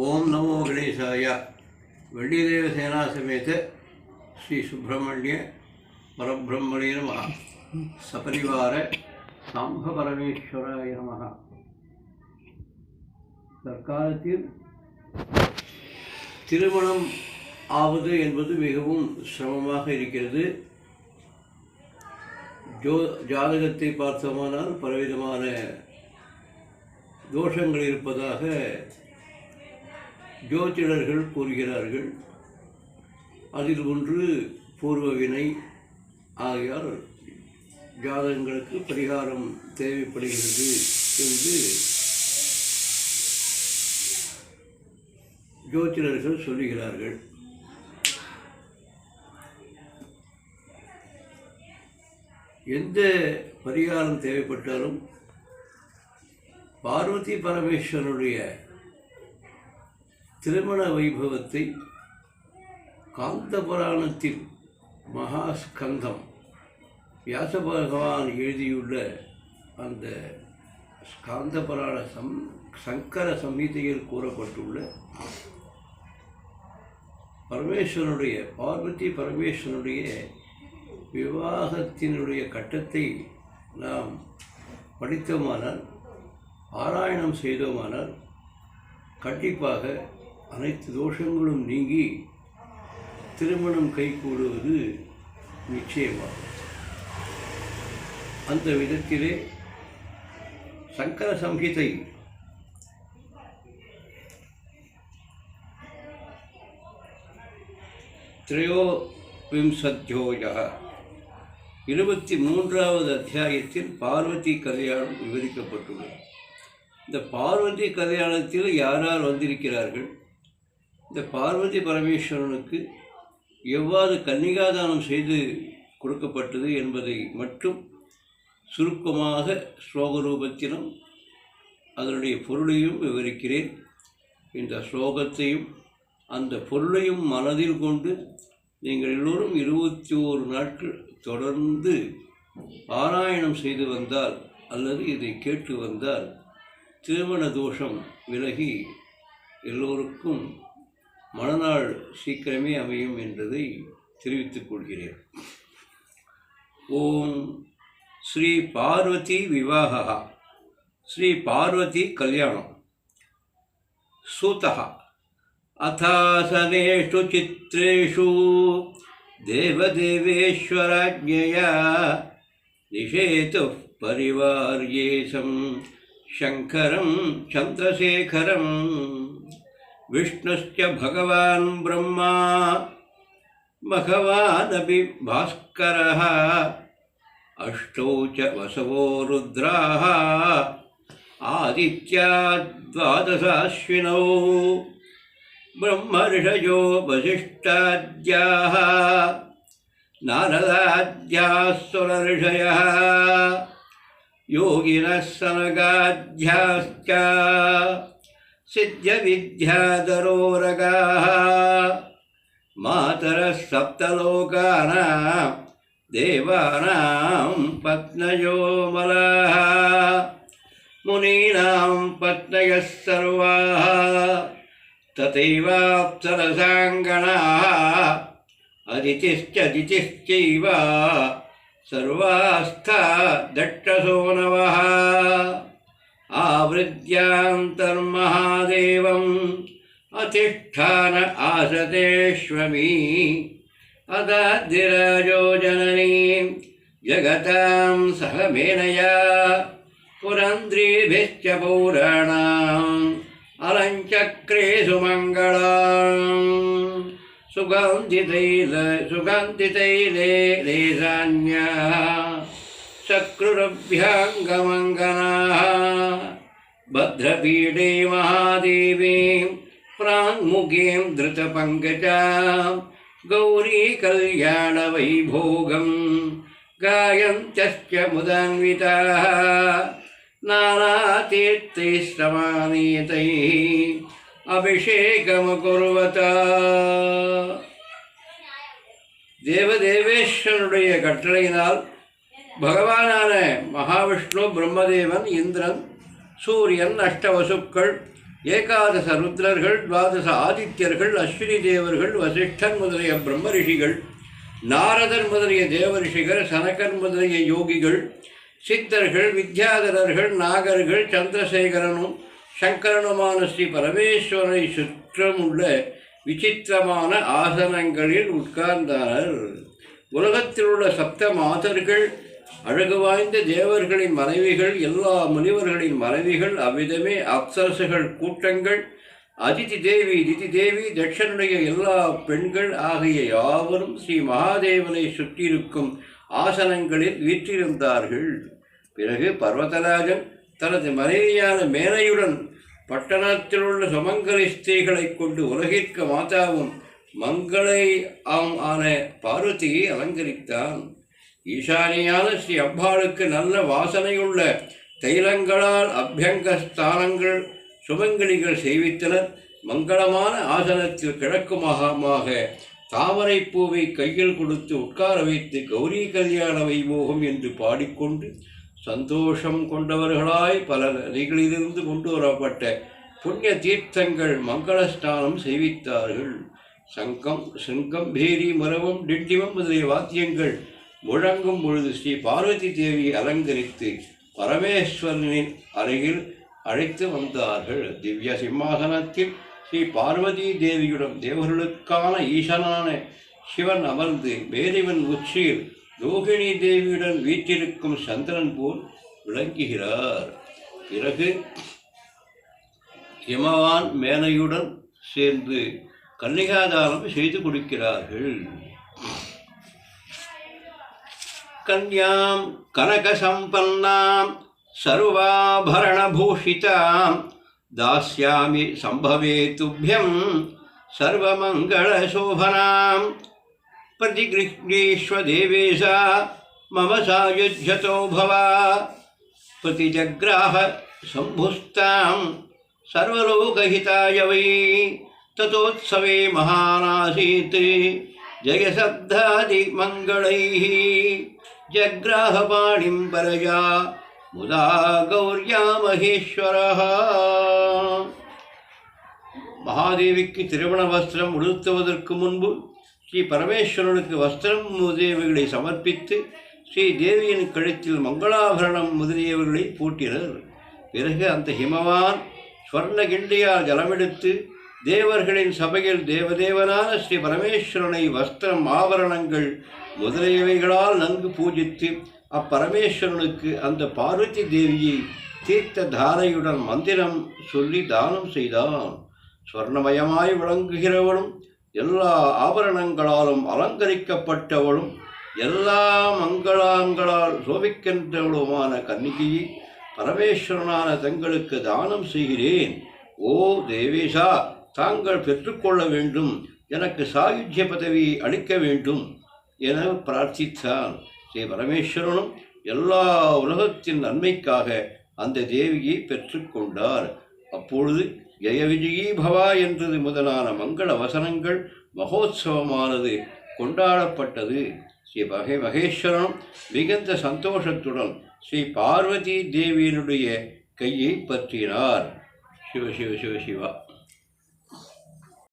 ஓம் நமோ கணேசாயா. வள்ளிதேவ சேனா சமேத ஸ்ரீ சுப்பிரமணிய பரபிரம்மணே நம. சபரிவார சாம்ப பரமேஸ்வராய நம. தற்காலத்தில் திருமணம் ஆவது என்பது மிகவும் சிரமமாக இருக்கிறது. ஜோ ஜாதகத்தை பார்த்தோமானால் பலவிதமான தோஷங்கள் இருப்பதாக ஜோதிடர்கள் கூறுகிறார்கள். அதில் ஒன்று பூர்வ வினை ஆகையால் ஜாதகங்களுக்கு பரிகாரம் தேவைப்படுகிறது என்று ஜோதிடர்கள் சொல்லுகிறார்கள். எந்த பரிகாரம் தேவைப்பட்டாலும் பார்வதி பரமேஸ்வரனுடைய திருமண வைபவத்தை காந்த புராணத்தில் மகாஸ்கந்தம் வியாச பகவான் எழுதியுள்ள அந்த காந்த புராண சம் சங்கர சம்ஹிதையில் கூறப்பட்டுள்ள பரமேஸ்வரனுடைய பார்வதி பரமேஸ்வரனுடைய விவாகத்தினுடைய கட்டத்தை நாம் படித்தோமானால் ஆராயணம் செய்தோமானால் கண்டிப்பாக அனைத்து தோஷங்களும் நீங்கி திருமணம் கைகூடுவது நிச்சயமாகும். அந்த விதத்திலே சங்கர சம்ஹிதை திரையோவிம்சத்யோஜ இருபத்தி மூன்றாவது அத்தியாயத்தில் பார்வதி கல்யாணம் விவரிக்கப்பட்டுள்ளது. இந்த பார்வதி கல்யாணத்தில் யார் யார் வந்திருக்கிறார்கள்? இந்த பார்வதி பரமேஸ்வரனுக்கு எவ்வாறு கன்னிகாதானம் செய்து கொடுக்கப்பட்டது என்பதை மட்டும் சுருக்கமாக ஸ்லோக ரூபத்திலும் அதனுடைய பொருளையும் விவரிக்கிறேன். இந்த ஸ்லோகத்தையும் அந்த பொருளையும் மனதில் கொண்டு நீங்கள் எல்லோரும் இருபத்தி ஓரு நாட்கள் தொடர்ந்து பாராயணம் செய்து வந்தால் அல்லது இதை கேட்டு வந்தால் திருமண தோஷம் விலகி எல்லோருக்கும் மனநாள் சீக்கிரமே அமையும் என்பதை தெரிவித்துக் கொள்கிறேன் ஓம் ஸ்ரீ பார்வதி விவாகः ஸ்ரீ பார்வதி கல்யாணம் सूतः अथासनेषु चित्रेषु देवदेवेश्वराज्ञया निषेतुः परिवार्येशं शङ्करं चन्द्रशेखरं विष्णुश्च भगवान् ब्रह्मा। भगवानपि भास्करः। अष्टौ च वसवो रुद्राः। आदित्या द्वादशाश्विनौ। ब्रह्मर्षयो वसिष्ठाद्याः। नारदाद्याः सुरर्षयः योगिनः सनगाद्याश्च। సిద్ధ్య విద్యాధరోరగా మాతర సప్తలోకాన దేవానాం పత్నయోమలా మునీనాం పత్నయः సర్వాः తథైవాప్సరసాంగణాः అదితిశ్చ సర్వాస్థ దట్టసోనవः आवृद्यान्तर्महादेवम् अतिष्ठान आसतेष्वमी अदाद्धिराजो जननीं जगतां सहमेनया पुरन्द्रीभिश्च पौराणाम् अलञ्चक्रे सुमङ्गलाम् सुगन्धितैल सुगन्धितैले लेशान्याः शक्रुरभ्याङ्गमङ्गनाः भद्रपीडे महादेवीं प्राङ्मुखीं धृतपङ्कजां गौरीकल्याणवैभोगं गायन्त्यश्च मुदान्विताः नानातीर्थैः समानीतैः அபிஷேகமகுர்வத தேவதேவேஸ்வருடைய கட்டளையினால் பகவானான மகாவிஷ்ணு பிரம்மதேவன் இந்திரன் சூரியன் அஷ்டவசுக்கள் ஏகாதச ருத்ரர்கள் துவாதச ஆதித்யர்கள் அஸ்வினி தேவர்கள் வசிஷ்டன் முதலிய பிரம்ம ரிஷிகள் நாரதர் முதலிய தேவரிஷிகள் சனகர் முதலிய யோகிகள் சித்தர்கள் வித்யாதரர்கள் நாகர்கள் சந்திரசேகரனும் சங்கரனுமான ஸ்ரீ பரமேஸ்வரனை சுற்றமுள்ள விசித்திரமான ஆசனங்களில் உட்கார்ந்தனர் உலகத்தில் உள்ள சப்த மாதர்கள் அழகு வாய்ந்த தேவர்களின் மனைவிகள் எல்லா முனிவர்களின் மனைவிகள் அவ்விதமே அப்சரசுகள் கூட்டங்கள் அதிதி தேவி திதி தேவி தட்சனுடைய எல்லா பெண்கள் ஆகிய யாவரும் ஸ்ரீ மகாதேவனை சுற்றியிருக்கும் ஆசனங்களில் வீற்றிருந்தார்கள். பிறகு பர்வதராஜன் தனது மனைவியான மேனையுடன் பட்டணத்தில் உள்ள சுமங்கலி ஸ்திரீகளை கொண்டு உலகிற்கு மாதாவும் மங்களை ஆம் ஆன பார்வதியை அலங்கரித்தான். ஈசானியான ஸ்ரீ அம்பாளுக்கு நல்ல வாசனையுள்ள தைலங்களால் அபியங்க ஸ்தானங்கள் சுமங்கலிகள் செய்வித்தனர் மங்களமான ஆசனத்தில் கிழக்கு மகாமாக தாமரை பூவை கையில் கொடுத்து உட்கார வைத்து கௌரி கல்யாண வைபோகம் என்று பாடிக்கொண்டு சந்தோஷம் கொண்டவர்களாய் பல நதிகளிலிருந்து கொண்டு வரப்பட்ட புண்ணிய தீர்த்தங்கள் மங்களஸ்நானம் செய்வித்தார்கள் சங்கம் சிங்கம் பேரி மரவம் டிண்டிமம் முதலிய வாத்தியங்கள் முழங்கும் பொழுது ஸ்ரீ பார்வதி தேவியை அலங்கரித்து பரமேஸ்வரனின் அருகில் அழைத்து வந்தார்கள். திவ்ய சிம்மாசனத்தில் ஸ்ரீ பார்வதி தேவியுடன் தேவர்களுக்கான ஈசனான சிவன் அமர்ந்து மேலிவன் உச்சியில் ரோகிணி தேவியுடன் வீற்றிருக்கும் சந்திரன் போல் விளங்குகிறார். பிறகு ஹிமவான் மேனையுடன் சேர்ந்து கன்னிகாதானம் செய்து கொடுக்கிறார்கள். कन्या कनक संपन्ना सर्वाभरणभूषितां दास्यामि सम्भवेतुभ्यं सर्वमङ्गलशोभनां। प्रतिगृह्णीष्व देश मम सायुज्यतो भव। प्रतिजग्राह शम्भुस्तां सर्वलोकहिताय वै ततोत्सवे महानासीत्। मंगल ஜக்ராஹபாணிம் பரயா முதா கௌர்யா மகேஸ்வரா மகாதேவிக்கு திருமண வஸ்திரம் உடுத்துவதற்கு முன்பு ஸ்ரீ பரமேஸ்வரனுக்கு வஸ்திரம் முதலியவைகளை சமர்ப்பித்து ஸ்ரீ தேவியின் கழுத்தில் மங்களாபரணம் முதலியவர்களை பூட்டினர். பிறகு அந்த ஹிமவான் ஸ்வர்ண கிண்டியால் ஜலமெடுத்து தேவர்களின் சபையில் தேவதேவனான ஸ்ரீ பரமேஸ்வரனை வஸ்திரம் ஆபரணங்கள் முதலியவைகளால் நன்கு பூஜித்து அப்பரமேஸ்வரனுக்கு அந்த பார்வதி தேவியை தீர்த்த தாரையுடன் மந்திரம் சொல்லி தானம் செய்தான். ஸ்வர்ணமயமாய் விளங்குகிறவளும் எல்லா ஆபரணங்களாலும் அலங்கரிக்கப்பட்டவளும் எல்லா மங்களாங்களால் சோபிக்கின்றவளுமான கன்னிகையை பரமேஸ்வரனான தங்களுக்கு தானம் செய்கிறேன். ஓ தேவேஷா தாங்கள் பெற்றுக்கொள்ள வேண்டும் எனக்கு சாயுஜ்ய பதவியை அளிக்க வேண்டும். என பிரார்த்தித்தான் ஸ்ரீ பரமேஸ்வரனும் எல்லா உலகத்தின் நன்மைக்காக அந்த தேவியை பெற்றுக்கொண்டார் அப்பொழுது ஜெய விஜயீ பவா என்றது முதலான மங்கள வசனங்கள் மகோத்சவமானது கொண்டாடப்பட்டது. ஸ்ரீ மகே மகேஸ்வரனும் மிகுந்த சந்தோஷத்துடன் ஸ்ரீ பார்வதி தேவியினுடைய கையை பற்றினார். சிவ சிவ சிவ சிவா.